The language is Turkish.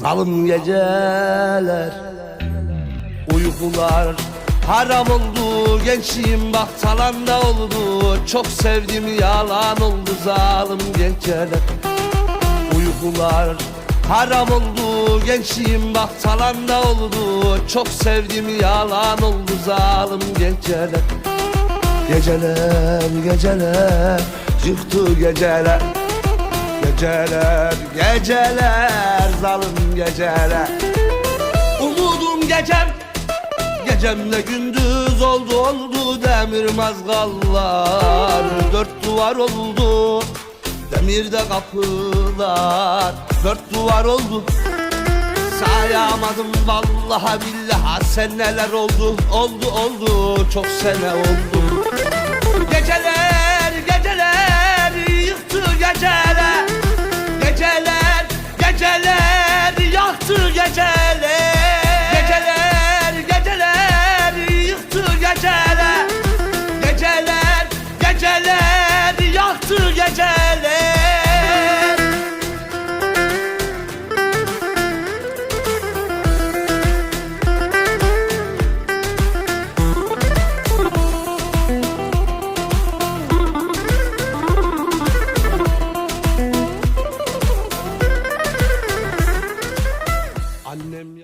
Zalim geceler Uykular haram oldu Gençliğim bak talanda oldu. Çok sevdim yalan oldu zalim geceler Uykular haram oldu Gençliğim bak talanda oldu. Çok sevdim yalan oldu zalim geceler Geceler geceler Yıktı geceler Geceler geceler Zalim geceler. Umudum gecem Gecemle gündüz oldu oldu Demir mazgallar. Dört duvar oldu Demirde kapılar. Dört duvar oldu Sayamadım vallahi billahi sen neler oldu oldu oldu çok sene oldu